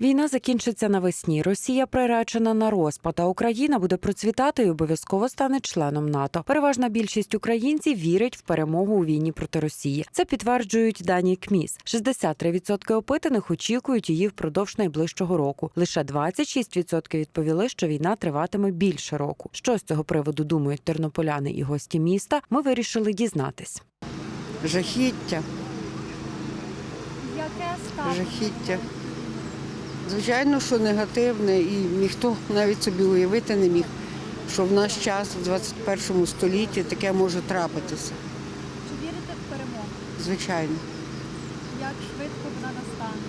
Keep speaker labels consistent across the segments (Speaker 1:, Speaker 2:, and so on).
Speaker 1: Війна закінчиться навесні. Росія приречена на розпад, а Україна буде процвітати і обов'язково стане членом НАТО. Переважна більшість українців вірить в перемогу у війні проти Росії. Це підтверджують дані КМІС. 63% опитаних очікують її впродовж найближчого року. Лише 26% відповіли, що війна триватиме більше року. Що з цього приводу думають тернополяни і гості міста? Ми вирішили дізнатись.
Speaker 2: Жахіття,
Speaker 3: Яке ставлення?
Speaker 2: жахіття. Звичайно, що негативне, і ніхто навіть собі уявити не міг, що в наш час, в 21 столітті, таке може трапитися.
Speaker 3: Чи вірите в перемогу?
Speaker 2: Звичайно.
Speaker 3: Як швидко вона настане?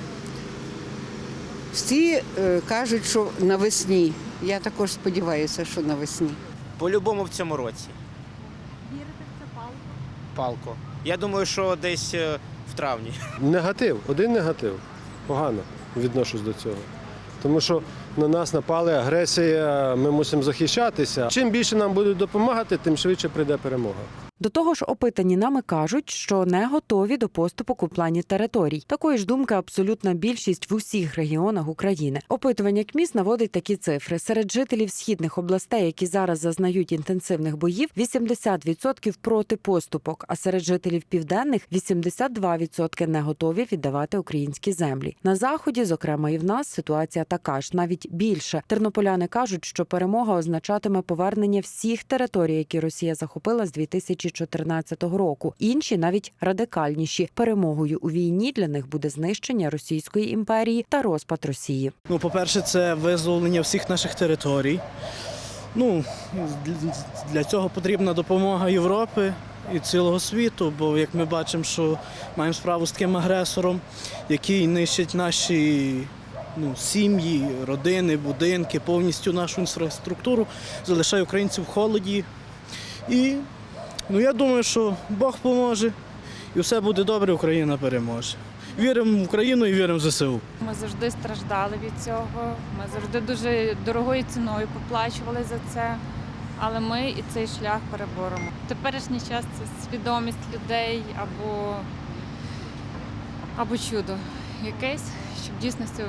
Speaker 2: Всі е, кажуть, що навесні. Я також сподіваюся, що навесні.
Speaker 4: По-любому в цьому році.
Speaker 3: Вірите в це палку?
Speaker 4: Палко. Я думаю, що десь е, в травні.
Speaker 5: Негатив, один негатив. Погано відношусь до цього. Тому що на нас напали агресія, ми мусимо захищатися. Чим більше нам будуть допомагати, тим швидше прийде перемога.
Speaker 1: До того ж, опитані нами кажуть, що не готові до поступок у плані територій. Такої ж думки абсолютна більшість в усіх регіонах України. Опитування КМІС наводить такі цифри. Серед жителів східних областей, які зараз зазнають інтенсивних боїв, 80% проти поступок. А серед жителів південних 82% не готові віддавати українські землі. На заході, зокрема, і в нас ситуація така ж, навіть більше. Тернополяни кажуть, що перемога означатиме повернення всіх територій, які Росія захопила з 2014 року. Інші навіть радикальніші. Перемогою у війні для них буде знищення Російської імперії та розпад Росії.
Speaker 6: Ну, по-перше, це визволення всіх наших територій. Ну, для цього потрібна допомога Європи і цілого світу, бо як ми бачимо, що маємо справу з таким агресором, який нищить наші ну, сім'ї, родини, будинки, повністю нашу інфраструктуру, залишає українців в холоді. І ну, я думаю, що Бог поможе і все буде добре, Україна переможе. Віримо в Україну і віримо в ЗСУ.
Speaker 7: Ми завжди страждали від цього. Ми завжди дуже дорогою ціною поплачували за це. Але ми і цей шлях переборемо. Теперішній час це свідомість людей або, або чудо якесь, щоб дійсності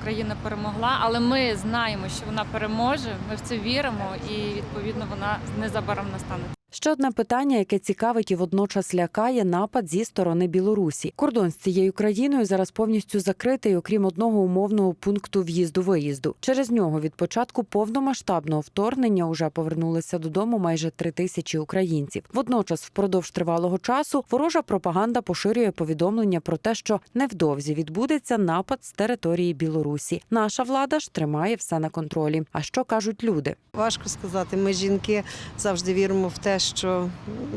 Speaker 7: Україна перемогла. Але ми знаємо, що вона переможе. Ми в це віримо, і відповідно вона незабаром настане.
Speaker 1: Ще одне питання, яке цікавить і водночас лякає напад зі сторони Білорусі. Кордон з цією країною зараз повністю закритий, окрім одного умовного пункту в'їзду-виїзду. Через нього від початку повномасштабного вторгнення уже повернулися додому майже три тисячі українців. Водночас, впродовж тривалого часу, ворожа пропаганда поширює повідомлення про те, що невдовзі відбудеться напад з території Білорусі. Наша влада ж тримає все на контролі. А що кажуть люди?
Speaker 8: Важко сказати. Ми, жінки, завжди віримо в те, що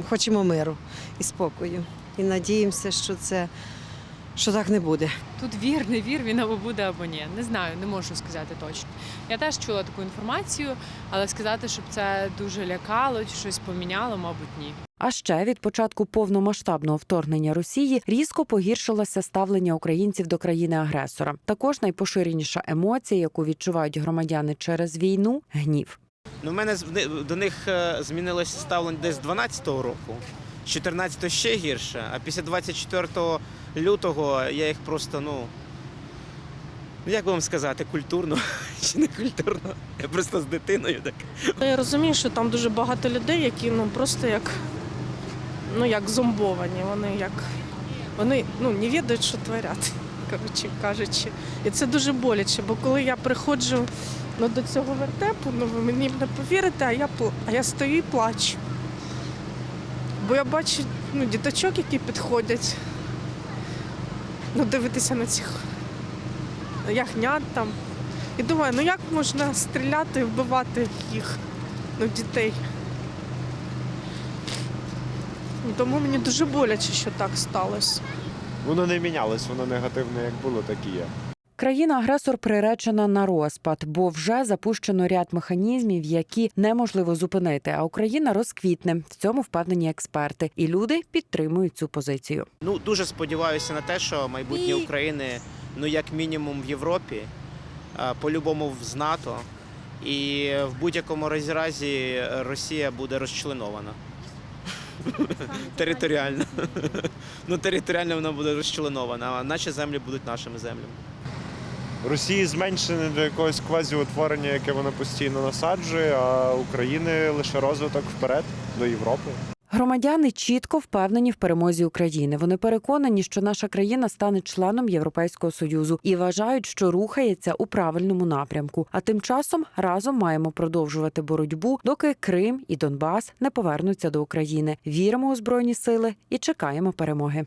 Speaker 8: хочемо миру і спокою. І надіємося, що це що так не буде.
Speaker 9: Тут вір, не вір, він або буде, або ні. Не знаю, не можу сказати точно. Я теж чула таку інформацію, але сказати, щоб це дуже лякало чи щось поміняло, мабуть, ні.
Speaker 1: А ще від початку повномасштабного вторгнення Росії різко погіршилося ставлення українців до країни-агресора. Також найпоширеніша емоція, яку відчувають громадяни через війну гнів.
Speaker 4: Ну, в мене до них е, змінилося ставлення десь з 12-го року. З 14-го ще гірше, а після 24 лютого я їх просто, ну. ну, Як вам сказати, культурно чи не культурно? Я просто з дитиною так.
Speaker 10: Я розумію, що там дуже багато людей, які ну просто як ну як зомбовані. Вони як вони ну не відають, що творять, коротше кажучи. І це дуже боляче, бо коли я приходжу ну, до цього вертепу, ну ви мені не повірите, а я а я стою і плачу. Бо я бачу ну, діточок, які підходять. Ну, дивитися на цих ягнят там. І думаю, ну як можна стріляти і вбивати їх, ну, дітей. Тому мені дуже боляче, що так сталося.
Speaker 11: Воно не мінялось, воно негативне як було, так і є.
Speaker 1: Країна-агресор приречена на розпад, бо вже запущено ряд механізмів, які неможливо зупинити. А Україна розквітне. В цьому впевнені експерти, і люди підтримують цю позицію.
Speaker 4: Ну, дуже сподіваюся на те, що майбутнє України, ну як мінімум в Європі, по-любому з НАТО. І в будь-якому разі- разі Росія буде розчленована. Територіально. Ну, територіально вона буде розчленована, а наші землі будуть нашими землями.
Speaker 11: Росії зменшене до якогось квазіутворення, яке вона постійно насаджує, а України лише розвиток вперед до Європи.
Speaker 1: Громадяни чітко впевнені в перемозі України. Вони переконані, що наша країна стане членом Європейського союзу і вважають, що рухається у правильному напрямку. А тим часом разом маємо продовжувати боротьбу, доки Крим і Донбас не повернуться до України. Віримо у збройні сили і чекаємо перемоги.